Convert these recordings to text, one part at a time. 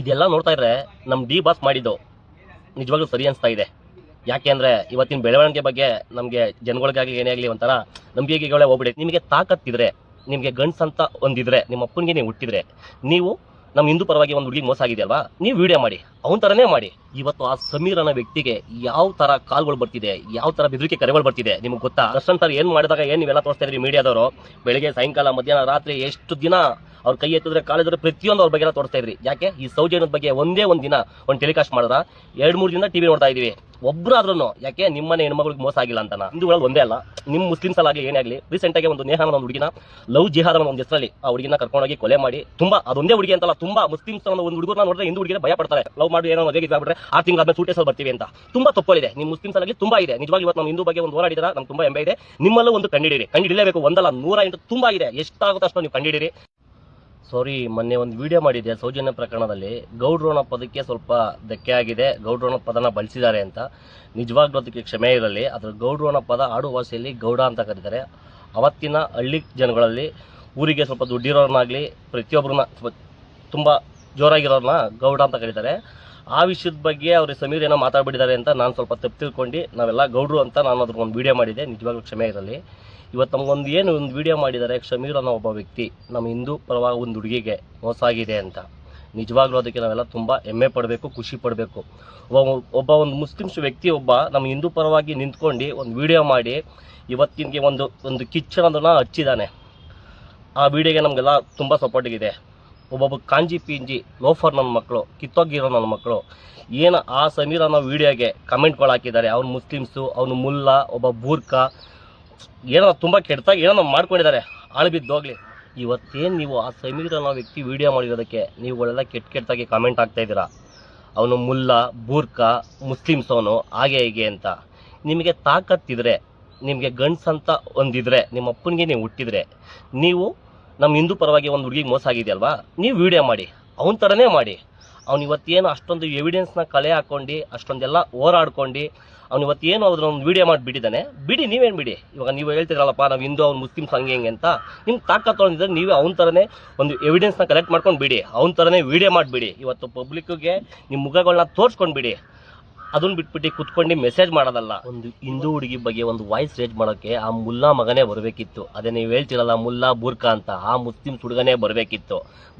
ಇದೆಲ್ಲ ನೋಡ್ತಾ ಇದ್ರೆ ನಮ್ಮ ಡಿ ಬಾಸ್ ಮಾಡಿದ್ದು ನಿಜವಾಗ್ಲೂ ಸರಿ ಅನಿಸ್ತಾ ಇದೆ. ಯಾಕೆ ಅಂದ್ರೆ ಇವತ್ತಿನ ಬೆಳವಣಿಗೆ ಬಗ್ಗೆ ನಮಗೆ ಜನಗಳಿಗಾಗಿ ಏನೇ ಆಗಲಿ ಒಂಥರ ನಂಬಿಕೆಗಳೇ ಹೋಗ್ಬಿಡಿ. ನಿಮಗೆ ತಾಕತ್ತಿದ್ರೆ ನಿಮಗೆ ಗಂಡ್ಸ್ ಅಂತ ಒಂದಿದ್ರೆ, ನಿಮ್ಮ ಅಪ್ಪನಿಗೆ ನೀವು ಹುಟ್ಟಿದ್ರೆ, ನೀವು ನಮ್ಮ ಹಿಂದೂ ಪರವಾಗಿ ಒಂದು ಹುಡುಗಿ ಮೋಸ ಆಗಿದೆ ಅಲ್ವಾ ನೀವು ವಿಡಿಯೋ ಮಾಡಿ, ಅವನ ಥರನೇ ಮಾಡಿ. ಇವತ್ತು ಆ ಸಮೀರ್ ಅನ್ನೋ ವ್ಯಕ್ತಿಗೆ ಯಾವ ತರ ಕಾಲ್ಗಳು ಬರ್ತಿದೆ, ಯಾವ ತರ ಬೆದರಿಕೆ ಕರೆಗಳು ಬರ್ತಿದೆ ನಿಮ್ಗೆ ಗೊತ್ತಾ? ಸರ್ ಏನ್ ಮಾಡಿದಾಗ ಏನ್ ನೀವೆಲ್ಲ ತೋರಿಸ್ತಾ ಇದ್ರಿ ಮೀಡಿಯಾದವರು? ಬೆಳಿಗ್ಗೆ ಸಾಯಂಕಾಲ, ಮಧ್ಯಾಹ್ನ, ರಾತ್ರಿ ಎಷ್ಟು ದಿನ ಅವ್ರ ಕೈ ಎತ್ತಿದ್ರೆ ಕಾಲಿದ್ರೆ ಪ್ರತಿಯೊಂದು ಅವ್ರ ಬಗ್ಗೆ ತೋರಿಸ್ತಾ ಇದ್ರಿ. ಯಾಕೆ? ಈ ಸೌಜನ್ಯದ ಬಗ್ಗೆ ಒಂದೇ ಒಂದ್ ದಿನ ಒಂದು ಟೆಲಿಕಾಸ್ಟ್ ಮಾಡಿದ್ರ ಎರಡ್ ಮೂರು ದಿನ ಟಿವಿ ನೋಡ್ತಾ ಇದೀವಿ. ಒಬ್ರಾದ್ರೂ ಯಾಕೆ? ನಿಮ್ಮನೆ ಹೆಣ್ಮಗಳಿಗೆ ಮೋಸ ಆಗಿಲ್ಲ ಅಂತ ಹಿಂದೂಗಳಲ್ಲಿ ಒಂದೇ ಅಲ್ಲ. ನಿಮ್ಮ ಮುಸ್ಲಿಮ್ಸ್ ಆಗಲಿ, ಏನೇ ಆಗಲಿ ರೀಸೆಂಟ್ ಆಗಿ ಒಂದು ನೇಹಾನ ಒಂದು ಹುಡುಗಿನ, ಲವ್ ಜಿಹಾದ್ ಒಂದು ಹೆಸರಲ್ಲಿ ಆ ಹುಡುಗಿನ ಕರ್ಕೊಂಡೋಗಿ ಕೊಲೆ ಮಾಡಿ, ತುಂಬಾ ಅದೊಂದೇ ಹುಡುಗಿ ಅಂತಲ್ಲ, ತುಂಬಾ ಮುಸ್ಲಿಮ್ಸ್ ಒಂದು ಹುಡುಗರನ್ನ ನೋಡಿದ್ರೆ ಹಿಂದೂ ಹುಡುಗಿನ ಭಯ ಪಡ್ತಾರೆ. ಲವ್ ಮಾಡಿ ಏನೋ ಮದುವೆಗೆ ಆಗ್ಬಿಟ್ರೆ ಆರು ಸೂಟೇ ಸೂಟೇಸಲ್ಲಿ ಬರ್ತೀವಿ ಅಂತ. ತುಂಬಾ ತಪ್ಪಲಿದೆ ನಿಮ್ಮ ಮುಸ್ಲಿಮ್ಸ್ ಅಲ್ಲಿ ತುಂಬಾ ಇದೆ. ನಿಜವಾಗಿ ಇವತ್ತು ನಮ್ಮ ಹಿಂದೂ ಬಗ್ಗೆ ಒಂದು ಹೋರಾಡಿದ್ರೆ, ನಮ್ಗೆ ತುಂಬಾ ಹೆಮ್ಮೆ ಇದೆ. ನಿಮ್ಮಲ್ಲೂ ಒಂದು ಕಂಡಿಡಿರಿ. ಕಂಡಿಡಿಲೇಬೇಕು. ಒಂದಲ್ಲ, ನೂರ ಎಂಟು ತುಂಬಾ ಇದೆ. ಎಷ್ಟಾಗುತ್ತೋ ಅಷ್ಟು ನೀವು ಕಂಡಿಡಿರಿ. ಸಾರಿ ಮೊನ್ನೆ ಒಂದು ವಿಡಿಯೋ ಮಾಡಿದೆ ಸೌಜನ್ಯ ಪ್ರಕರಣದಲ್ಲಿ. ಗೌಡ್ರೋಣ ಪದಕ್ಕೆ ಸ್ವಲ್ಪ ಧಕ್ಕೆ ಆಗಿದೆ. ಗೌಡ್ರೋಣ ಪದನ ಬಳಸಿದ್ದಾರೆ ಅಂತ. ನಿಜವಾಗ್ಲೂ ಅದಕ್ಕೆ ಕ್ಷಮೆ ಇರಲಿ. ಅದ್ರ ಗೌಡ್ರೋಣ ಪದ ಆಡು ಭಾಷೆಯಲ್ಲಿ ಗೌಡ ಅಂತ ಕರೀತಾರೆ. ಅವತ್ತಿನ ಹಳ್ಳಿ ಜನಗಳಲ್ಲಿ ಊರಿಗೆ ಸ್ವಲ್ಪ ದುಡ್ಡಿರೋರ್ನಾಗಲಿ ಪ್ರತಿಯೊಬ್ಬರನ್ನ ತುಂಬ ಜೋರಾಗಿರೋರ್ನ ಗೌಡ ಅಂತ ಕರೀತಾರೆ. ಆ ವಿಷಯದ ಬಗ್ಗೆ ಅವ್ರ ಸಮೀರ್ ಏನೋ ಮಾತಾಡ್ಬಿಟ್ಟಿದ್ದಾರೆ ಅಂತ ನಾನು ಸ್ವಲ್ಪ ತಪ್ಪು ತಿಳ್ಕೊಂಡು, ನಾವೆಲ್ಲ ಗೌಡ್ರು ಅಂತ ನಾನು ಅದ್ರ ಒಂದು ಮಾಡಿದೆ ನಿಜವಾಗ್ಲೂ ಕ್ಷಮೆ ಇರಲಿ. ಇವತ್ತು ನಮಗೊಂದು ಏನು ಒಂದು ವೀಡಿಯೋ ಮಾಡಿದ್ದಾರೆ ಕ್ಷಮೀರ್ ಅನ್ನೋ ಒಬ್ಬ ವ್ಯಕ್ತಿ ನಮ್ಮ ಹಿಂದೂ ಪರವಾಗಿ ಒಂದು ಹುಡುಗಿಗೆ ಮೋಸ ಆಗಿದೆ ಅಂತ. ನಿಜವಾಗ್ಲೂ ಅದಕ್ಕೆ ನಾವೆಲ್ಲ ತುಂಬ ಹೆಮ್ಮೆ ಪಡಬೇಕು, ಖುಷಿ ಪಡಬೇಕು. ಒಬ್ಬ ಒಬ್ಬ ಒಂದು ಮುಸ್ಲಿಮ್ಸ್ ವ್ಯಕ್ತಿ ಒಬ್ಬ ನಮ್ಮ ಹಿಂದೂ ಪರವಾಗಿ ನಿಂತ್ಕೊಂಡು ಒಂದು ವಿಡಿಯೋ ಮಾಡಿ, ಇವತ್ತಿನಗೆ ಒಂದು ಒಂದು ಕಿಚ್ಚನದನ್ನ ಹಚ್ಚಿದ್ದಾನೆ. ಆ ವಿಡಿಯೋಗೆ ನಮಗೆಲ್ಲ ತುಂಬ ಸಪೋರ್ಟಿಗಿದೆ ಒಬ್ಬೊಬ್ಬ ಕಾಂಜಿ ಪಿಂಜಿ, ಲೋಫರ್ ನನ್ನ ಮಕ್ಕಳು ಕಿತ್ತೋಗಿರೋ ನನ್ನ ಮಕ್ಕಳು ಏನು ಆ ಸಮೀರ್ ಅನ್ನೋ ವಿಡಿಯೋಗೆ ಕಮೆಂಟ್ಗಳು ಹಾಕಿದ್ದಾರೆ. ಅವ್ನು ಮುಸ್ಲಿಮ್ಸು, ಅವನು ಮುಲ್ಲಾ, ಒಬ್ಬ ಬೂರ್ಖ ಏನೋ ತುಂಬ ಕೆಟ್ಟದಾಗಿ ಏನೋ ಮಾಡ್ಕೊಂಡಿದ್ದಾರೆ. ಬಿದ್ದೋಗ್ಲಿ ಇವತ್ತೇನು ನೀವು ಆ ಸಮೀರ್ ಅನ್ನೋ ವ್ಯಕ್ತಿ ವಿಡಿಯೋ ಮಾಡಿರೋದಕ್ಕೆ ನೀವುಗಳೆಲ್ಲ ಕೆಟ್ಟ ಕೆಟ್ಟದಾಗಿ ಕಮೆಂಟ್ ಆಗ್ತಾ ಇದ್ದೀರಾ? ಅವನು ಮುಲ್ಲಾ, ಬೂರ್ಖ, ಮುಸ್ಲಿಮ್ಸ್ ಅವನು, ಹಾಗೆ ಹೀಗೆ ಅಂತ. ನಿಮಗೆ ತಾಕತ್ತಿದ್ರೆ, ನಿಮಗೆ ಗಂಡ್ಸ್ ಅಂತ ಒಂದಿದ್ರೆ, ನಿಮ್ಮ ಅಪ್ಪನಿಗೆ ನೀವು ಹುಟ್ಟಿದ್ರೆ, ನೀವು ನಮ್ಮ ಹಿಂದೂ ಪರವಾಗಿ ಒಂದು ಹುಡುಗಿಗೆ ಮೋಸ ಆಗಿದೆಯಲ್ವಾ? ನೀವು ವಿಡಿಯೋ ಮಾಡಿ. ಅವನ ಥರನೇ ಮಾಡಿ. ಅವ್ನು ಇವತ್ತೇನು ಅಷ್ಟೊಂದು ಎವಿಡೆನ್ಸ್ನ ಕಲೆ ಹಾಕೊಂಡು, ಅಷ್ಟೊಂದೆಲ್ಲ ಹೋರಾಡ್ಕೊಂಡು, ಅವ್ನು ಇವತ್ತೇನು ಅದ್ರ ಒಂದು ವಿಡಿಯೋ ಮಾಡಿ ಬಿಟ್ಟಿದ್ದಾನೆ ಬಿಡಿ, ನೀವೇನು ಬಿಡಿ? ಇವಾಗ ನೀವು ಹೇಳ್ತಿರಲ್ಲಪ್ಪ ನಾವು ಹಿಂದೂ ಅವ್ನು ಮುಸ್ಲಿಮ್ಸ್ ಹಂಗೆ ಹೆಂಗೆ ಅಂತ. ನಿಮ್ಮ ತಾಕ ತೊಗೊಂಡಿದ್ರೆ ನೀವೇ ಅವನ ಥರನೇ ಒಂದು ಎವಿಡೆನ್ಸ್ನ ಕಲೆಕ್ಟ್ ಮಾಡ್ಕೊಂಡು ಬಿಡಿ. ಅವ್ನ ಥರನೇ ವಿಡಿಯೋ ಮಾಡಿಬಿಡಿ. ಇವತ್ತು ಪಬ್ಲಿಕ್ಕಿಗೆ ನಿಮ್ಮ ಮುಖಗಳನ್ನ ತೋರಿಸ್ಕೊಂಡು ಬಿಡಿ. ಅದನ್ನ ಬಿಟ್ಬಿಟ್ಟು ಕುತ್ಕೊಂಡು ಮೆಸೇಜ್ ಮಾಡೋದಲ್ಲ. ಒಂದು ಹಿಂದೂ ಹುಡುಗಿ ಬಗ್ಗೆ ಒಂದು ವಾಯ್ಸ್ ರೇಜ್ ಮಾಡೋಕ್ಕೆ ಆ ಮುಲ್ಲಾ ಮಗನೇ ಬರಬೇಕಿತ್ತು. ಅದೇ ನೀವು ಹೇಳ್ತಿರಲ್ಲ, ಮುಲ್ಲಾ ಬುರ್ಕಾ ಅಂತ, ಆ ಮುಸ್ಲಿಮ್ಸ್ ಹುಡುಗನೇ ಬರಬೇಕಿತ್ತು.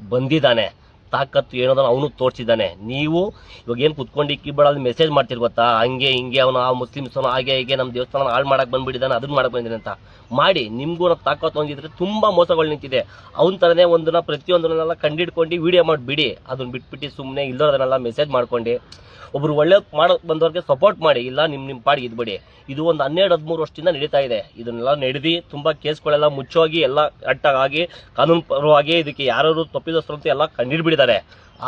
ಬಂದಿದ್ದಾನೆ. ತಾಕತ್ತು ಏನೋ ಅವನು ತೋರಿಸಿದ್ದಾನೆ. ನೀವು ಇವಾಗ ಏನು ಕುತ್ಕೊಂಡು ಕೀಬೋರ್ಡಲ್ಲಿ ಮೆಸೇಜ್ ಮಾಡ್ತಿರ್ ಗೊತ್ತಾ? ಹಂಗೆ, ಹಿಂಗೆ ಅವನು, ಆ ಮುಸ್ಲಿಮ್ಸ್ ಅವನು ಹಾಗೆ, ಹೀಗೆ ನಮ್ಮ ದೇವಸ್ಥಾನ ಹಾಳು ಮಾಡಕ್ಕೆ ಬಂದ್ಬಿಟ್ಟಿದ್ದಾನೆ, ಅದನ್ನ ಮಾಡಕ್ಕೆ ಬಂದಿದ್ದಾನೆ ಅಂತ. ಮಾಡಿ, ನಿಮಗೂ ತಾಕತ್ತು ಹೊಂದಿದ್ರೆ ತುಂಬ ಮೋಸಗಳು ನಿಂತಿದೆ. ಅವನ ಥರನೇ ಒಂದನ್ನ ಪ್ರತಿಯೊಂದನ್ನೆಲ್ಲ ಕಂಡಿಡ್ಕೊಂಡು ವಿಡಿಯೋ ಮಾಡಿಬಿಡಿ. ಅದನ್ನು ಬಿಟ್ಬಿಟ್ಟು ಸುಮ್ಮನೆ ಇಲ್ಲೋದನ್ನೆಲ್ಲ ಮೆಸೇಜ್ ಮಾಡ್ಕೊಂಡು. ಒಬ್ರು ಒಳ್ಳೆ ಮಾಡೋಕೆ ಬಂದವ್ರಿಗೆ ಸಪೋರ್ಟ್ ಮಾಡಿ, ಇಲ್ಲ ನಿಮ್ಮ ನಿಮ್ಮ ಪಾಡಿಗೆ ಇದ್ಬಿಡಿ ಇದು ಒಂದು ಹನ್ನೆರಡು, ಹದಿಮೂರು ವರ್ಷದಿಂದ ನಡೀತಾ ಇದೆ. ಇದನ್ನೆಲ್ಲ ನಡೆದು, ತುಂಬ ಕೇಸ್ಗಳೆಲ್ಲ ಮುಚ್ಚೋಗಿ, ಎಲ್ಲ ಅಟ್ಟಾಗಿ, ಕಾನೂನು ಪರವಾಗಿ ಇದಕ್ಕೆ ಯಾರು ತಪ್ಪಿದಷ್ಟು ಅಂತ ಎಲ್ಲ ಕಂಡಿಡ್ಬಿಟ್ಟಿದ್ದಾರೆ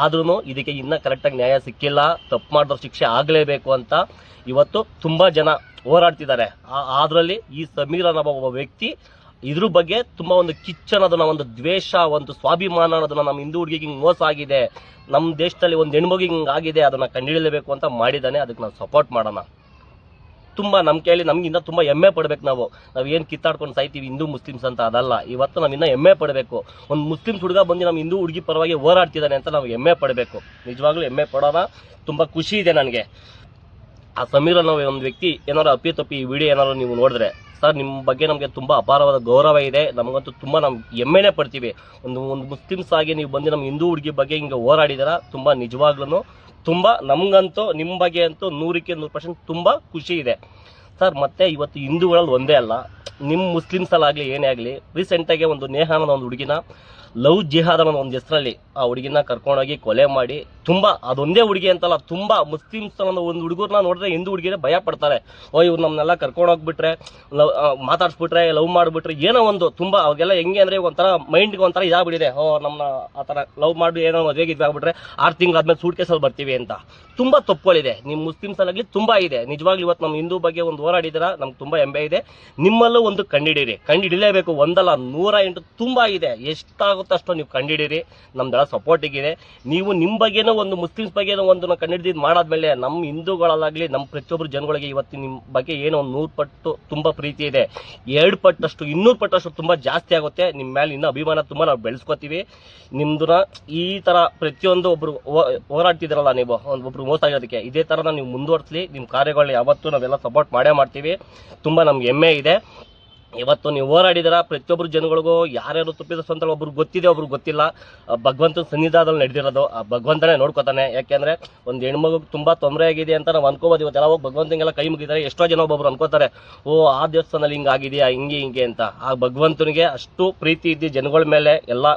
ಆದ್ರೂ ಇದಕ್ಕೆ ಇನ್ನೂ ಕರೆಕ್ಟಾಗಿ ನ್ಯಾಯ ಸಿಕ್ಕಿಲ್ಲ, ತಪ್ಪು ಮಾಡಿದ್ರ ಶಿಕ್ಷೆ ಆಗಲೇಬೇಕು ಅಂತ ಇವತ್ತು ತುಂಬ ಜನ ಹೋರಾಡ್ತಿದ್ದಾರೆ. ಅದರಲ್ಲಿ ಈ ಸಮೀರ ಅನ್ನೋ ಒಬ್ಬ ವ್ಯಕ್ತಿ ಇದ್ರ ಬಗ್ಗೆ ತುಂಬ ಒಂದು ಕಿಚ್ಚನದನ್ನ ಒಂದು ದ್ವೇಷ, ಒಂದು ಸ್ವಾಭಿಮಾನ ಅನ್ನೋದನ್ನ ನಮ್ಮ ಹಿಂದೂ ಹುಡುಗಿಗೆ ಹಿಂಗೆ ಮೋಸ ಆಗಿದೆ ನಮ್ಮ ದೇಶದಲ್ಲಿ ಒಂದು ಹೆಣ್ಮಗಿಗೆ ಹಿಂಗೆ ಆಗಿದೆ, ಅದನ್ನ ಕಂಡುಹಿಡಿಯಲೇಬೇಕು ಅಂತ ಮಾಡಿದ್ದಾನೆ, ಅದಕ್ಕೆ ನಾವು ಸಪೋರ್ಟ್ ಮಾಡೋಣ. ತುಂಬ ನಮ್ಮ ಕೈಯಲ್ಲಿ ನಮಗಿಂತ ತುಂಬ ಹೆಮ್ಮೆ ಪಡ್ಬೇಕು ನಾವು. ನಾವು ಏನು ಕಿತ್ತಾಡ್ಕೊಂಡು ಸಾಯ್ತೀವಿ, ಹಿಂದೂ ಮುಸ್ಲಿಮ್ಸ್ ಅಂತ ಅದಲ್ಲ. ಇವತ್ತು ನಾವು ಇನ್ನೂ ಹೆಮ್ಮೆ ಪಡಬೇಕು. ಒಂದು ಮುಸ್ಲಿಮ್ಸ್ ಹುಡುಗ ಬಂದು ನಮ್ಮ ಹಿಂದೂ ಹುಡುಗಿ ಪರವಾಗಿ ಹೋರಾಡ್ತಿದ್ದಾನೆ ಅಂತ ನಾವು ಹೆಮ್ಮೆ ಪಡಬೇಕು. ನಿಜವಾಗ್ಲೂ ಹೆಮ್ಮೆ ಪಡೋಣ. ತುಂಬ ಖುಷಿ ಇದೆ ನನಗೆ. ಆ ಸಮೀರ ನಾವು ಒಂದು ವ್ಯಕ್ತಿ ಏನಾದ್ರು ಅಪ್ಪಿ ತಪ್ಪಿ ಈ ವಿಡಿಯೋ ಏನಾದ್ರು ನೀವು ನೋಡಿದ್ರೆ ಸರ್ ನಿಮ್ಮ ಬಗ್ಗೆ ನಮಗೆ ತುಂಬ ಅಪಾರವಾದ ಗೌರವ ಇದೆ. ನಮಗಂತೂ ತುಂಬ ನಮ್ಮ ಹೆಮ್ಮೆನೇ ಪಡ್ತೀವಿ. ಒಂದು ಒಂದು ಮುಸ್ಲಿಮ್ಸ್ ಆಗಿ ನೀವು ಬಂದು ನಮ್ಮ ಹಿಂದೂ ಹುಡುಗಿ ಬಗ್ಗೆ ಹಿಂಗೆ ಹೋರಾಡಿದಾರ, ತುಂಬ ನಿಜವಾಗ್ಲೂ ತುಂಬ ನಮಗಂತೂ ನಿಮ್ಮ ಬಗ್ಗೆ ಅಂತೂ ನೂರಕ್ಕೆ ನೂರು ಪರ್ಸೆಂಟ್ ತುಂಬ ಖುಷಿ ಇದೆ. ಸರ್, ಮತ್ತೆ ಇವತ್ತು ಹಿಂದೂಗಳಲ್ಲಿ ಒಂದೇ ಅಲ್ಲ. ನಿಮ್ಮ ಮುಸ್ಲಿಮ್ಸಲ್ಲಾಗಲಿ, ಏನೇ ಆಗಲಿ ರೀಸೆಂಟಾಗಿ ಒಂದು ನೇಹಾನ ಅನ್ನೋ ಒಂದು ಹುಡುಗಿನ, ಲವ್ ಜಿಹಾದ್ ಅನ್ನೋ ಒಂದು ಹೆಸರಲ್ಲಿ ಆ ಹುಡುಗಿನ ಕರ್ಕೊಂಡೋಗಿ ಕೊಲೆ ಮಾಡಿ, ತುಂಬ, ಅದೊಂದೇ ಹುಡುಗಿ ಅಂತಲ್ಲ, ತುಂಬ ಮುಸ್ಲಿಮ್ಸ್ ಅನ್ನೋ ಒಂದು ಹುಡುಗರನ್ನ ನೋಡಿದ್ರೆ ಹಿಂದೂ ಹುಡುಗಿನೇ ಭಯ ಪಡ್ತಾರೆ. ಓ, ಇವ್ರು ನಮ್ಮನ್ನೆಲ್ಲ ಕರ್ಕೊಂಡೋಗ್ಬಿಟ್ರೆ ಲವ್ ಮಾತಾಡ್ಸ್ಬಿಟ್ರೆ, ಲವ್ ಮಾಡಿಬಿಟ್ರೆ, ಏನೋ ಒಂದು ತುಂಬ ಅವಾಗೆಲ್ಲ ಹೆಂಗೆ ಅಂದರೆ ಒಂಥರ ಮೈಂಡ್ಗೆ ಒಂಥರ ಇದಾಗ್ಬಿಟ್ಟಿದೆ. ಓ ನಮ್ಮನ್ನ ಆ ಥರ ಲವ್ ಮಾಡಿ ಏನೋ ಮದುವೆಗೆ ಇದಾಗ್ಬಿಟ್ರೆ ಆರು ತಿಂಗಳಾದ್ಮೇಲೆ ಸೂಟ್ ಕೇಸಲ್ಲಿ ಬರ್ತೀವಿ ಅಂತ. ತುಂಬ ತಪ್ಪುಗಳಿದೆ. ನಿಮ್ಮ ಮುಸ್ಲಿಮ್ಸಲ್ಲಾಗಲಿ ತುಂಬ ಇದೆ. ನಿಜವಾಗ್ಲೂ ಇವತ್ತು ನಮ್ಮ ಹಿಂದೂ ಬಗ್ಗೆ ಒಂದು ಹೋರಾಡಿದ್ದೀರಾ? ನಮ್ಗೆ ತುಂಬ ಹೆಮ್ಮೆ ಇದೆ. ನಿಮ್ಮಲ್ಲೂ ಒಂದು ಕಂಡಿಡೀರಿ ಕಂಡಿಡಿಲೇಬೇಕು. ಒಂದಲ್ಲ, ನೂರ ಎಂಟು ತುಂಬ ಇದೆ. ಎಷ್ಟಾಗುತ್ತಷ್ಟು ನೀವು ಕಂಡಿಡೀರಿ ನಮ್ದೆಲ್ಲ ಸಪೋರ್ಟಿಗಿದೆ ನೀವು ನಿಮ್ಮ ಬಗ್ಗೆನೂ ಒಂದು, ಮುಸ್ಲಿಮ್ಸ್ ಬಗ್ಗೆನೂ ಒಂದು ಮಾಡಾದ ಮಾಡಾದ್ಮೇಲೆ ನಮ್ಮ ಹಿಂದೂಗಳಲ್ಲಾಗಲಿ ನಮ್ಮ ಪ್ರತಿಯೊಬ್ಬರು ಜನಗಳಿಗೆ ಇವತ್ತು ನಿಮ್ಮ ಬಗ್ಗೆ ಏನೋ ಒಂದು ನೂರು ಪಟ್ಟು ತುಂಬ ಪ್ರೀತಿ ಇದೆ. ಎರಡು ಪಟ್ಟಷ್ಟು, ಇನ್ನೂರು ಪಟ್ಟಷ್ಟು ತುಂಬ ಜಾಸ್ತಿ ಆಗುತ್ತೆ. ನಿಮ್ಮ ಮೇಲೆ ಇನ್ನೂ ಅಭಿಮಾನ ತುಂಬ ನಾವು ಬೆಳೆಸ್ಕೊತೀವಿ. ನಿಮ್ದನ್ನ ಈ ಥರ ಪ್ರತಿಯೊಂದು ಒಬ್ಬರು ಹೋರಾಡ್ತಿದ್ರಲ್ಲ ನೀವು, ಒಂದು ಒಬ್ರು ಮೋಸ ಆಗೋದಕ್ಕೆ ಇದೇ ಥರ ನೀವು ಮುಂದುವರಿಸಲಿ. ನಿಮ್ಮ ಕಾರ್ಯಗಳನ್ನ ಯಾವತ್ತೂ ನಾವೆಲ್ಲ ಸಪೋರ್ಟ್ ಮಾಡೇ ಮಾಡ್ತೀವಿ. ತುಂಬ ನಮ್ಗೆ ಹೆಮ್ಮೆ ಇದೆ. ಇವತ್ತು ನೀವು ಹೋರಾಡಿದಿರ, ಪ್ರತಿಯೊಬ್ಬರು ಜನಗಳಿಗೂ ಯಾರ್ಯಾರು ತಪ್ಪಿದ್ರು ಅಂತ ಒಬ್ರು ಗೊತ್ತಿದೆ ಒಬ್ರು ಗೊತ್ತಿಲ್ಲ ಭಗವಂತನ ಸನ್ನಿಧಾನದಲ್ಲಿ ನಡೆದಿರೋದು, ಆ ಭಗವಂತನೇ ನೋಡ್ಕೋತಾನೆ. ಯಾಕೆಂದ್ರೆ ಒಂದು ಹೆಣ್ಮಗು ತುಂಬಾ ತೊಂದರೆ ಆಗಿದೆ ಅಂತ ನಾವು ಅನ್ಕೋಬೋದು. ಇವತ್ತೆಲ್ಲ ಹೋಗಿ ಭಗವಂತನಿಗೆಲ್ಲ ಕೈ ಮುಗಿದಾರೆ ಎಷ್ಟೋ ಜನ ಒಬ್ಬೊಬ್ರು ಅನ್ಕೋತಾರೆ, ಓ, ಆ ದೇವಸ್ಥಾನದಲ್ಲಿ ಹಿಂಗಾಗಿದೆಯಾ, ಹಿಂಗೆ ಹಿಂಗೆ ಅಂತ. ಆ ಭಗವಂತನಿಗೆ ಅಷ್ಟು ಪ್ರೀತಿ ಇದ್ದು ಜನಗಳ ಮೇಲೆ ಎಲ್ಲ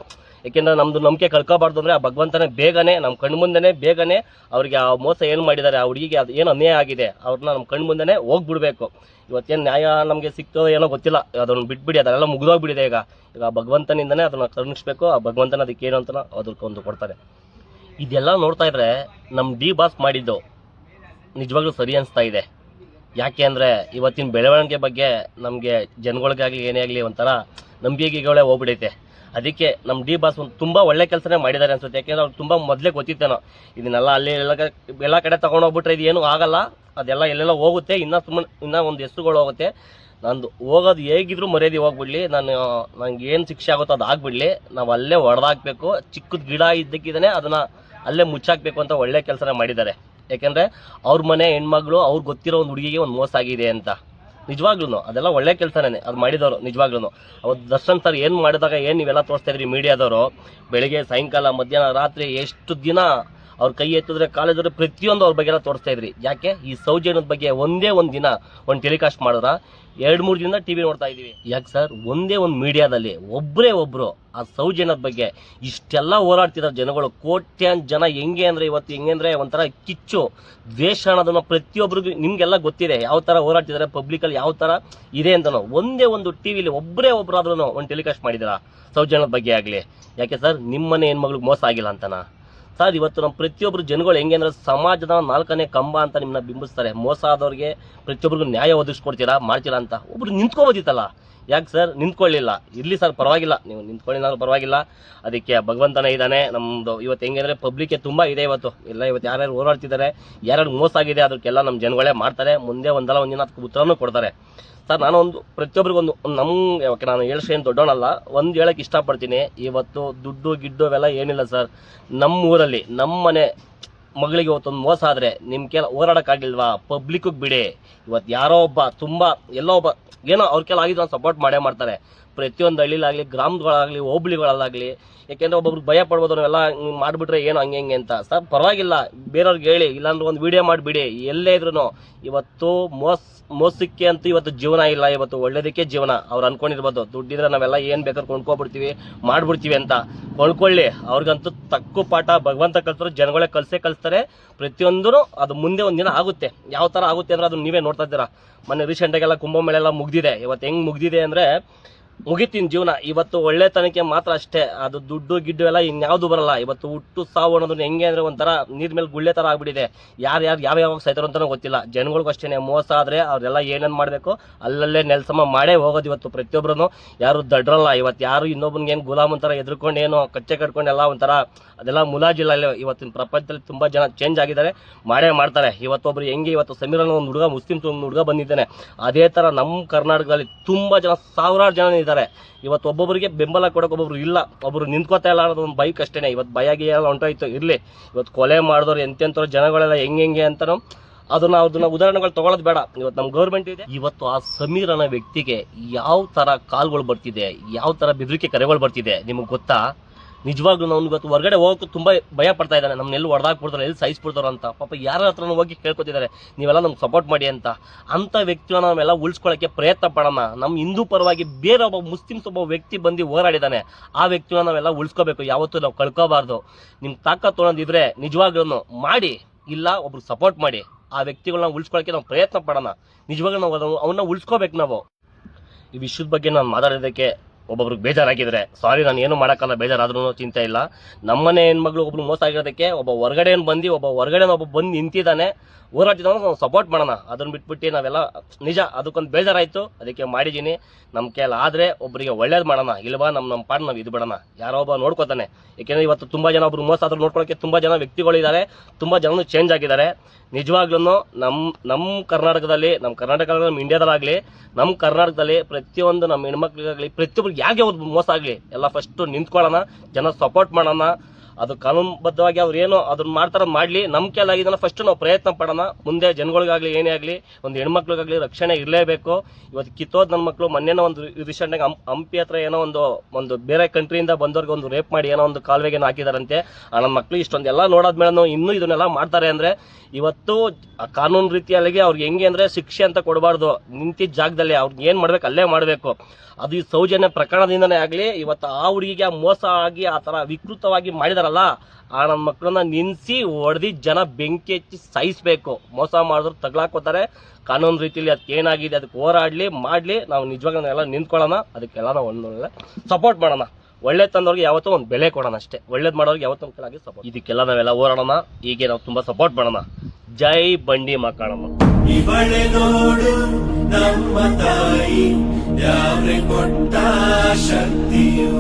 ಯಾಕೆಂದ್ರೆ ನಮ್ದು ನಂಬಿಕೆ ಕಳ್ಕೋಬಾರ್ದು ಅಂದ್ರೆ ಆ ಭಗವಂತನೇ ಬೇಗನೆ ನಮ್ಮ ಕಣ್ಮುಂದೆನೆ ಬೇಗನೆ ಅವ್ರಿಗೆ ಆ ಮೋಸ ಏನು ಮಾಡಿದ್ದಾರೆ ಆ ಹುಡುಗಿಗೆ ಅದು ಏನು ಅನ್ಯಾಯ ಆಗಿದೆ ಅವ್ರನ್ನ ನಮ್ಮ ಕಣ್ಮುಂದೆನೆ ಹೋಗ್ಬಿಡ್ಬೇಕು. ಇವತ್ತೇನು ನ್ಯಾಯ ನಮಗೆ ಸಿಕ್ತೋ ಏನೋ ಗೊತ್ತಿಲ್ಲ, ಅದನ್ನು ಬಿಟ್ಬಿಡಿ ಅದೆಲ್ಲ ಮುಗಿದೋಗ್ಬಿಡಿದೆ ಈಗ. ಈಗ ಆ ಭಗವಂತನಿಂದನೇ ಅದನ್ನ ಕರುಣಿಸ್ಬೇಕು, ಆ ಭಗವಂತನ ಅದಕ್ಕೆ ಏನು ಅಂತ ಅದಕ್ಕೆ ಒಂದು ಕೊಡ್ತಾರೆ. ಇದೆಲ್ಲ ನೋಡ್ತಾ ಇದ್ರೆ ನಮ್ಮ ಡಿ ಬಾಸ್ ಮಾಡಿದ್ದು ನಿಜವಾಗ್ಲೂ ಸರಿ ಅನಿಸ್ತಾ ಇದೆ. ಯಾಕೆ ಅಂದರೆ ಇವತ್ತಿನ ಬೆಳವಣಿಗೆ ಬಗ್ಗೆ ನಮಗೆ ಜನಗಳಿಗಾಗಲಿ ಏನೇ ಆಗಲಿ ಒಂಥರ ನಂಬಿಕೆಗಳೇ ಹೋಗ್ಬಿಡೈತೆ. ಅದಕ್ಕೆ ನಮ್ಮ ಡಿ ಬಾಸ್ ಒಂದು ತುಂಬ ಒಳ್ಳೆ ಕೆಲಸನೇ ಮಾಡಿದ್ದಾರೆ ಅನ್ಸುತ್ತೆ. ಯಾಕೆಂದ್ರೆ ಅವ್ರು ತುಂಬ ಮೊದಲೇ ಗೊತ್ತಿತ್ತೇನೋ. ಇದನ್ನೆಲ್ಲ ಅಲ್ಲಿ ಎಲ್ಲ ಎಲ್ಲ ಕಡೆ ತೊಗೊಂಡೋಗ್ಬಿಟ್ರೆ ಇದು ಏನೂ ಆಗಲ್ಲ. ಅದೆಲ್ಲ ಎಲ್ಲೆಲ್ಲ ಹೋಗುತ್ತೆ. ಇನ್ನೂ ಸುಮ್ಮನೆ, ಇನ್ನೂ ಒಂದು ಹೆಸರುಗಳು ಹೋಗುತ್ತೆ. ನಂದು ಹೋಗೋದು ಹೇಗಿದ್ರು ಮರ್ಯಾದೆ ಹೋಗ್ಬಿಡ್ಲಿ. ನಾನು, ನಂಗೆ ಏನು ಶಿಕ್ಷೆ ಆಗುತ್ತೋ ಅದು ಆಗ್ಬಿಡ್ಲಿ. ನಾವು ಅಲ್ಲೇ ಹೊಡೆದಾಕ್ಬೇಕು ಚಿಕ್ಕದ ಗಿಡ ಇದ್ದಕ್ಕಿದ್ದಾನೆ ಅದನ್ನು ಅಲ್ಲೇ ಮುಚ್ಚಾಕಬೇಕು ಅಂತ ಒಳ್ಳೆ ಕೆಲಸನೇ ಮಾಡಿದ್ದಾರೆ. ಯಾಕೆಂದರೆ ಅವ್ರ ಮನೆ ಹೆಣ್ಮಗಳು ಅವ್ರಿಗೆ ಗೊತ್ತಿರೋ ಒಂದು ಹುಡುಗಿಗೆ ಒಂದು ಮೋಸ ಆಗಿದೆ ಅಂತ. ನಿಜವಾಗ್ಲೂ ಅದೆಲ್ಲ ಒಳ್ಳೆ ಕೆಲಸನೇ, ಅದು ಮಾಡಿದವರು ನಿಜವಾಗ್ಲೂ ಅವತ್ತು ದರ್ಶನ್ ಸರ್ ಏನು ಮಾಡಿದಾಗ ಏನು ನೀವೆಲ್ಲ ತೋರಿಸ್ತಾ ಇದ್ರಿ ಮೀಡಿಯಾದವರು ಬೆಳಿಗ್ಗೆ ಸಾಯಂಕಾಲ, ಮಧ್ಯಾಹ್ನ, ರಾತ್ರಿ ಎಷ್ಟು ದಿನ ಅವ್ರ ಕೈ ಎತ್ತಿದ್ರೆ ಕಾಲೇಜವ್ರು ಪ್ರತಿಯೊಂದು ಅವ್ರ ಬಗ್ಗೆ ಎಲ್ಲ ತೋರಿಸ್ತಾ ಇದ್ರಿ. ಯಾಕೆ? ಈ ಸೌಜನ್ಯದ ಬಗ್ಗೆ ಒಂದೇ ಒಂದು ದಿನ ಒಂದು ಟೆಲಿಕಾಸ್ಟ್ ಮಾಡಿದ್ರ ಎರಡು ಮೂರು ದಿನ ಟಿವಿ ನೋಡ್ತಾ ಇದೀವಿ ಯಾಕೆ ಸರ್ ಒಂದೇ ಒಂದು ಮೀಡಿಯಾದಲ್ಲಿ ಒಬ್ಬರೇ ಒಬ್ರು ಆ ಸೌಜನ್ಯದ ಬಗ್ಗೆ ಇಷ್ಟೆಲ್ಲ ಹೋರಾಡ್ತಿದ್ದಾರೆ ಜನಗಳು. ಕೋಟ್ಯಾನ್ ಜನ ಹೆಂಗೆ ಅಂದ್ರೆ ಇವತ್ತು ಹೆಂಗೆ ಅಂದ್ರೆ ಒಂಥರ ಕಿಚ್ಚು, ದ್ವೇಷ ಅನ್ನೋದನ್ನು ಪ್ರತಿಯೊಬ್ಬರಿಗೂ ನಿಮಗೆಲ್ಲ ಗೊತ್ತಿದೆ. ಯಾವ ಥರ ಹೋರಾಡ್ತಿದ್ದಾರೆ ಪಬ್ಲಿಕ್ ಅಲ್ಲಿ ಯಾವ ಥರ ಇದೆ ಅಂತನೋ ಒಂದೇ ಒಂದು ಟಿವಿಲಿ ಒಬ್ಬರೇ ಒಬ್ಬರಾದ್ರೂ ಒಂದು ಟೆಲಿಕಾಸ್ಟ್ ಮಾಡಿದ್ದೀರಾ ಸೌಜನ್ಯದ ಬಗ್ಗೆ ಆಗಲಿ. ಯಾಕೆ ಸರ್ ನಿಮ್ಮನೆ ಹೆಣ್ಮಗಳಿಗೆ ಮೋಸ ಆಗಿಲ್ಲ ಅಂತನಾ? ಸರ್ ಇವತ್ತು ನಮ್ಮ ಪ್ರತಿಯೊಬ್ಬರು ಜನಗಳು ಹೆಂಗೆ ಅಂದ್ರೆ ಸಮಾಜದ ನಾಲ್ಕನೇ ಕಂಬ ಅಂತ ನಿಮ್ಮನ್ನ ಬಿಂಬಿಸ್ತಾರೆ. ಮೋಸ ಆದವ್ರಿಗೆ ಪ್ರತಿಯೊಬ್ಬರಿಗೂ ನ್ಯಾಯ ಒದಗಿಸ್ಕೊಡ್ತೀರಾ, ಮಾಡ್ತೀರಾ ಅಂತ ಒಬ್ರು ನಿಂತ್ಕೋಬೋದಿತ್ತಲ್ಲ. ಯಾಕೆ ಸರ್ ನಿಂತ್ಕೊಳ್ಳಿಲ್ಲ? ಇರಲಿ ಸರ್ ಪರವಾಗಿಲ್ಲ. ನೀವು ನಿಂತ್ಕೊಳ್ಳಿಲ್ಲ ಪರವಾಗಿಲ್ಲ. ಅದಕ್ಕೆ ಭಗವಂತನ ಇದ್ದಾನೆ. ನಮ್ಮದು ಇವತ್ತು ಹೆಂಗೆ ಅಂದರೆ ಪಬ್ಲಿಕ್ಗೆ ತುಂಬ ಇದೆ ಇವತ್ತು. ಎಲ್ಲ ಇವತ್ತು ಯಾರ್ಯಾರು ಓಡಾಡ್ತಿದ್ದಾರೆ, ಯಾರ್ಯಾರು ಮೋಸ ಆಗಿದೆ, ಅದಕ್ಕೆಲ್ಲ ನಮ್ಮ ಜನಗಳೇ ಮಾಡ್ತಾರೆ. ಮುಂದೆ ಒಂದಲ್ಲ ಒಂದಿನ ಅದಕ್ಕೆ ಉತ್ತರನೂ ಕೊಡ್ತಾರೆ. ಸರ್ ನಾನು ಒಂದು ಪ್ರತಿಯೊಬ್ಬರಿಗೊಂದು ನಮ್ಮ ಯಾಕೆ ನಾನು ಏನು ದೊಡ್ಡವನಲ್ಲ, ಒಂದು ಹೇಳೋಕ್ಕೆ ಇಷ್ಟಪಡ್ತೀನಿ. ಇವತ್ತು ದುಡ್ಡು, ಗಿಡ್ಡು ಅವೆಲ್ಲ ಏನಿಲ್ಲ ಸರ್ ನಮ್ಮ ಊರಲ್ಲಿ ನಮ್ಮ ಮನೆ ಮಗಳಿಗೆ ಇವತ್ತೊಂದು ಮೋಸ ಆದರೆ ನಿಮ್ಮ ಕೆಲ ಹೋರಾಡೋಕ್ಕಾಗಿಲ್ವಾ? ಪಬ್ಲಿಕ್ಕಿಗೆ ಬಿಡಿ. ಇವತ್ತು ಯಾರೋ ಒಬ್ಬ ತುಂಬ, ಎಲ್ಲೋ ಒಬ್ಬ, ಏನೋ ಅವ್ರ ಕೆಲ ಆಗಿದ್ದು ಸಪೋರ್ಟ್ ಮಾಡೇ ಮಾಡ್ತಾರೆ. ಪ್ರತಿಯೊಂದು ಹಳ್ಳಿಲಾಗಲಿ ಗ್ರಾಮಗಳಾಗಲಿ ಹೋಬಳಿಗಳಲ್ಲಾಗಲಿ ಯಾಕೆಂದ್ರೆ ಒಬ್ಬೊಬ್ರು ಭಯ ಪಡ್ಬೋದು, ನಾವೆಲ್ಲ ಮಾಡಿಬಿಟ್ರೆ ಏನು ಹಂಗೆ ಹಿಂಗೆ ಅಂತ. ಸರ್ ಪರವಾಗಿಲ್ಲ. ಬೇರೆಯವ್ರಿಗೆ ಹೇಳಿ, ಇಲ್ಲಾಂದ್ರೆ ಒಂದು ವಿಡಿಯೋ ಮಾಡಿಬಿಡಿ. ಎಲ್ಲೇ ಇದ್ರು ಇವತ್ತು ಮೋಸ, ಮೋಸಕ್ಕೆ ಅಂತೂ ಇವತ್ತು ಜೀವನ ಇಲ್ಲ. ಇವತ್ತು ಒಳ್ಳೇದಕ್ಕೆ ಜೀವನ. ಅವ್ರು ಅನ್ಕೊಂಡಿರ್ಬೋದು, ದುಡ್ಡಿದ್ರೆ ನಾವೆಲ್ಲ ಏನು ಬೇಕಾದ್ರೆ ಕೊಂಡ್ಕೊಬಿಡ್ತೀವಿ, ಮಾಡ್ಬಿಡ್ತೀವಿ ಅಂತ. ಕೊಂಡ್ಕೊಳ್ಳಿ ಅವ್ರಿಗಂತೂ ತಕ್ಕು ಪಾಠ. ಭಗವಂತ ಕಲ್ತರು ಜನಗಳೇ ಕಲಿಸೇ ಕಲಿಸ್ತಾರೆ. ಪ್ರತಿಯೊಂದೂ ಅದು ಮುಂದೆ ಒಂದು ದಿನ ಆಗುತ್ತೆ. ಯಾವ ಥರ ಆಗುತ್ತೆ ಅಂದ್ರೆ ಅದನ್ನ ನೀವೇ ನೋಡ್ತಾ ಇದ್ದೀರಾ. ಮೊನ್ನೆ ರೀಸೆಂಟಾಗೆಲ್ಲ ಕುಂಭಮೇಳ ಎಲ್ಲ ಮುಗ್ದಿದೆ. ಇವತ್ತು ಹೆಂಗ್ ಮುಗ್ದಿದೆ ಅಂದ್ರೆ ಮುಗಿತೀನಿ ಜೀವನ. ಇವತ್ತು ಒಳ್ಳೆತನಕ್ಕೆ ಮಾತ್ರ ಅಷ್ಟೇ. ಅದು ದುಡ್ಡು, ಗಿಡ್ಡು ಎಲ್ಲ ಇನ್ಯಾವುದು ಬರಲ್ಲ. ಇವತ್ತು ಹುಟ್ಟು ಸಾವು ಅನ್ನೋದು ಹೆಂಗೆ ಅಂದ್ರೆ ಒಂಥರ ನೀರ್ ಮೇಲೆ ಗುಳ್ಳೆ ತರ ಆಗ್ಬಿಟ್ಟಿದೆ. ಯಾರು ಯಾರು ಯಾವ ಯಾವಾಗ ಸಾಯ್ತಾರೋ ಅಂತಾನೂ ಗೊತ್ತಿಲ್ಲ. ಜನಗಳಿಗೂ ಅಷ್ಟೇ ಮೋಸ ಆದರೆ ಅವರೆಲ್ಲ ಏನೇನು ಮಾಡಬೇಕು ಅಲ್ಲಲ್ಲೇ ನೆಲಸಮ ಮಾಡೇ ಹೋಗೋದು ಇವತ್ತು ಪ್ರತಿಯೊಬ್ಬರೂ ಯಾರು ದಡ್ರಲ್ಲ. ಇವತ್ತು ಯಾರು ಇನ್ನೊಬ್ಬನಿಗೆ ಏನು ಗುಲಾಮ್ ಅಂತಾರ ಎದ್ರುಕೊಂಡು ಏನು ಕಚ್ಚೆ ಕಟ್ಕೊಂಡು ಎಲ್ಲ ಒಂಥರ ಅದೆಲ್ಲ ಮುಲಾಜಿಲ್ಲ. ಇವತ್ತಿನ ಪ್ರಪಂಚದಲ್ಲಿ ತುಂಬಾ ಜನ ಚೇಂಜ್ ಆಗಿದ್ದಾರೆ. ಮಾಡೇ ಮಾಡ್ತಾರೆ. ಇವತ್ತೊಬ್ರು ಹೆಂಗೆ ಇವತ್ತು ಸಮೀರನ ಒಂದು ಹುಡುಗ ಮುಸ್ಲಿಂ ಹುಡುಗ ಬಂದಿದ್ದಾನೆ. ಅದೇ ತರ ನಮ್ಮ ಕರ್ನಾಟಕದಲ್ಲಿ ತುಂಬಾ ಜನ, ಸಾವಿರಾರು ಜನ ಇದ್ದಾರೆ. ಇವತ್ತು ಒಬ್ಬೊಬ್ಬರಿಗೆ ಬೆಂಬಲ ಕೊಡೋಕೆ ಒಬ್ಬೊಬ್ರು ಇಲ್ಲ. ಒಬ್ಬರು ನಿಂತ್ಕೋತಾ ಇಲ್ಲ ಅನ್ನೋದು ಒಂದು ಬೈಕ್ ಅಷ್ಟೇ ಇವತ್ತು ಬಯಾಗಿ ಎಲ್ಲ ಹೊಂಟೋಯ್ತು. ಇರಲಿ. ಇವತ್ತು ಕೊಲೆ ಮಾಡಿದವ್ರು ಎಂತೆಂಥವ್ರು ಜನಗಳೆಲ್ಲ ಹೆಂಗೆ ಹೆಂಗೆ ಅಂತಾನು ಅದನ್ನ ಅದನ್ನ ಉದಾಹರಣೆಗಳು ತಗೊಳ್ಳೋದು ಬೇಡ. ಇವತ್ತು ನಮ್ಮ ಗೌರ್ಮೆಂಟ್ ಇದೆ. ಇವತ್ತು ಆ ಸಮೀರ್ ಅನ್ನೋ ವ್ಯಕ್ತಿಗೆ ಯಾವ ಥರ ಕಾಲ್ಗಳು ಬರ್ತಿದೆ, ಯಾವ ಥರ ಬೆದರಿಕೆ ಕರೆಗಳು ಬರ್ತಿದೆ, ನಿಮಗೆ ಗೊತ್ತಾ? ನಿಜವಾಗ್ಲೂ ನಾವು ಇವತ್ತು ಹೊರಗಡೆ ಹೋಗೋಕೆ ತುಂಬಾ ಭಯ ಪಡ್ತಾ ಇದ್ದಾನೆ. ನಮ್ಮನ್ನ ಎಲ್ಲಿ ಹೊಡೆದಾಕ್ಬಿಡ್ತಾರೆ ಎಲ್ಲಿ ಸಹಿಸ್ಬಿಡ್ತಾರೋ ಅಂತ. ಪಾಪ ಯಾರ ಹತ್ರ ಹೋಗಿ ಕೇಳ್ಕೊತಿದ್ದಾರೆ. ನೀವೆಲ್ಲ ನಮ್ಗೆ ಸಪೋರ್ಟ್ ಮಾಡಿ ಅಂತ. ಅಂತ ವ್ಯಕ್ತಿನ ನಾವೆಲ್ಲ ಉಳಿಸ್ಕೊಳ್ಳೋಕೆ ಪ್ರಯತ್ನ ಪಡೋಣ. ನಮ್ಮ ಹಿಂದೂ ಪರವಾಗಿ ಬೇರೆ ಒಬ್ಬ ಮುಸ್ಲಿಮ್ಸ್ ಒಬ್ಬ ವ್ಯಕ್ತಿ ಬಂದು ಹೋರಾಡಿದ್ದಾನೆ. ಆ ವ್ಯಕ್ತಿನ ನಾವೆಲ್ಲ ಉಳಿಸ್ಕೋಬೇಕು. ಯಾವತ್ತೂ ನಾವು ಕಳ್ಕೋಬಾರ್ದು. ನಿಮ್ಮ ತಾಕತ್ತು ತೊಗೊಂಡಿದ್ರೆ ನಿಜವಾಗ್ಲೂ ಮಾಡಿ, ಇಲ್ಲ ಒಬ್ರು ಸಪೋರ್ಟ್ ಮಾಡಿ. ಆ ವ್ಯಕ್ತಿಗಳನ್ನ ಉಳಿಸ್ಕೊಳ್ಳೋಕೆ ನಾವು ಪ್ರಯತ್ನ ಪಡೋಣ. ನಿಜವಾಗ್ಲೂ ನಾವು ಅವನ್ನ ಉಳಿಸ್ಕೋಬೇಕು ನಾವು. ಈ ವಿಷಯದ ಬಗ್ಗೆ ನಾನು ಮಾತಾಡೋದಕ್ಕೆ ಒಬ್ಬೊಬ್ರಿಗೆ ಬೇಜಾರಾಗಿದ್ರೆ ಸಾರಿ ನಾನು ಏನು ಮಾಡೋಕ್ಕಲ್ಲ ಬೇಜಾರಾದ್ರೂ ಚಿಂತೆ ಇಲ್ಲ. ನಮ್ಮನೆ ಹೆಣ್ಮಗಳು ಒಬ್ಬರು ಮೋಸ ಆಗಿರೋದಕ್ಕೆ ಒಬ್ಬ ಹೊರಗಡೆ ಬಂದು, ಒಬ್ಬ ಹೊರಗಡೆ ಒಬ್ಬ ಬಂದು ನಿಂತಿದ್ದಾನೆ. ಹೋರಾಟದವನು ನಾವು ಸಪೋರ್ಟ್ ಮಾಡೋಣ. ಅದನ್ನ ಬಿಟ್ಬಿಟ್ಟು ನಾವೆಲ್ಲ ನಿಜ, ಅದಕ್ಕೊಂದು ಬೇಜಾರಾಯಿತು. ಅದಕ್ಕೆ ಮಾಡಿದ್ದೀನಿ. ನಮ್ಮ ಕೈಯಲ್ಲಿ ಆದರೆ ಒಬ್ಬರಿಗೆ ಒಳ್ಳೇದು ಮಾಡೋಣ. ಇಲ್ವಾ ನಮ್ಮ ನಮ್ಮ ಪಾಡ್ ನಾವು ಇದು ಬಿಡೋಣ. ಯಾರೋ ಒಬ್ಬ ನೋಡ್ಕೋತಾನೆ. ಏಕೆಂದರೆ ಇವತ್ತು ತುಂಬ ಜನ ಒಬ್ರು ಮೋಸ ಆದ್ರೂ ನೋಡ್ಕೊಳಕ್ಕೆ ತುಂಬ ಜನ ವ್ಯಕ್ತಿಗಳಿದ್ದಾರೆ ತುಂಬ ಜನನು ಚೇಂಜ್ ಆಗಿದ್ದಾರೆ. ನಿಜವಾಗ್ಲೂ ನಮ್ಮ ನಮ್ಮ ಕರ್ನಾಟಕದಲ್ಲಿ ನಮ್ಮ ಕರ್ನಾಟಕ ನಮ್ಮ ಇಂಡಿಯಾದಲ್ಲಾಗಲಿ ನಮ್ಮ ಕರ್ನಾಟಕದಲ್ಲಿ ಪ್ರತಿಯೊಂದು ನಮ್ಮ ಹೆಣ್ಮಕ್ಳಿಗಾಗಲಿ ಪ್ರತಿಯೊಬ್ಬರಿಗೆ ಯಾಕೆ ಒಂದು ಮೋಸ ಆಗಲಿ, ಎಲ್ಲ ಫಸ್ಟು ನಿಂತ್ಕೊಳ್ಳೋಣ. ಜನ ಸಪೋರ್ಟ್ ಮಾಡೋಣ. ಅದು ಕಾನೂನುಬದ್ಧವಾಗಿ ಅವ್ರು ಏನು ಅದನ್ನ ಮಾಡ್ತಾರ ಮಾಡಲಿ ನಮ್ಮ ಇದನ್ನ ಫಸ್ಟ್ ನಾವು ಪ್ರಯತ್ನ ಪಡೋಣ. ಮುಂದೆ ಜನಗಳಿಗಾಗಲಿ, ಏನೇ ಆಗಲಿ, ಒಂದು ಹೆಣ್ಮಕ್ಳಿಗಾಗಲಿ ರಕ್ಷಣೆ ಇರಲೇಬೇಕು. ಇವತ್ತು ಕಿತ್ತೋದ್ ನನ್ನ ಮಕ್ಕಳು ಮೊನ್ನೆನೋ ಒಂದು ರೀಸೆಂಟಾಗಿ ಹಂಪಿ ಹತ್ರ ಏನೋ ಒಂದು ಒಂದು ಬೇರೆ ಕಂಟ್ರಿಯಿಂದ ಬಂದವ್ರಿಗೆ ಒಂದು ರೇಪ್ ಮಾಡಿ ಏನೋ ಒಂದು ಕಾಲುವೆಗೆ ಹಾಕಿದಾರಂತೆ. ಆ ನನ್ನ ಮಕ್ಕಳು ಇಷ್ಟೊಂದೆಲ್ಲ ನೋಡಾದ್ಮೇಲೆ ಇನ್ನೂ ಇದನ್ನೆಲ್ಲ ಮಾಡ್ತಾರೆ ಅಂದರೆ, ಇವತ್ತು ಕಾನೂನು ರೀತಿಯಲ್ಲಿ ಅವ್ರಿಗೆ ಹೆಂಗೆ ಅಂದರೆ ಶಿಕ್ಷೆ ಅಂತ ಕೊಡಬಾರ್ದು. ನಿಂತಿದ್ದ ಜಾಗದಲ್ಲಿ ಅವ್ರಿಗೆ ಏನು ಮಾಡ್ಬೇಕು, ಅಲ್ಲೇ ಮಾಡಬೇಕು. ಅದು ಈ ಸೌಜನ್ಯ ಪ್ರಕರಣದಿಂದನೇ ಆಗಲಿ, ಇವತ್ತು ಆ ಹುಡುಗಿಗೆ ಮೋಸ ಆಗಿ ಆ ಥರ ವಿಕೃತವಾಗಿ ಮಾಡಿದಾರಲ್ಲ, ಆ ನನ್ನ ಮಕ್ಕಳನ್ನ ನಿನ್ಸಿ ಹೊಡೆದಿ ಜನ ಬೆಂಕಿ ಹಚ್ಚಿ ಸಾಯಿಸ್ಬೇಕು. ಮೋಸ ಮಾಡಿದ್ರು ತಗ್ಲಾಕೋತಾರೆ ಕಾನೂನು ರೀತಿಯಲ್ಲಿ ಅದಕ್ಕೆ ಏನಾಗಿದೆ, ಅದಕ್ಕೆ ಹೋರಾಡಲಿ, ಮಾಡಲಿ, ನಾವು ನಿಜವಾಗ್ಲೂ ಎಲ್ಲ ನಿಂತ್ಕೊಳ್ಳೋಣ. ಅದಕ್ಕೆಲ್ಲ ನಾವು ಒಂದೊಳ್ಳೆ ಸಪೋರ್ಟ್ ಮಾಡೋಣ. ಒಳ್ಳೆ ತಂದವ್ರಿಗೆ ಯಾವತ್ತೂ ಒಂದು ಬೆಲೆ ಕೊಡೋಣ ಅಷ್ಟೇ. ಒಳ್ಳೇದು ಮಾಡೋರಿಗೆ ಯಾವತ್ತೂ ಒಂದು ಕೆಳಗೆ ಸಪೋರ್ಟ್ ಇದಕ್ಕೆಲ್ಲ ನಾವೆಲ್ಲ ಹೋರಾಡೋಣ. ಹೀಗೆ ನಾವು ತುಂಬ ಸಪೋರ್ಟ್ ಮಾಡೋಣ. ಜೈ ಬಂಡಿ ಮಕ್ಕಳಮ್ಮ. ನಮ್ಮ ತಾಯಿ ಯಾವ್ರೆ ಕೊಟ್ಟ ಶಕ್ತಿಯು?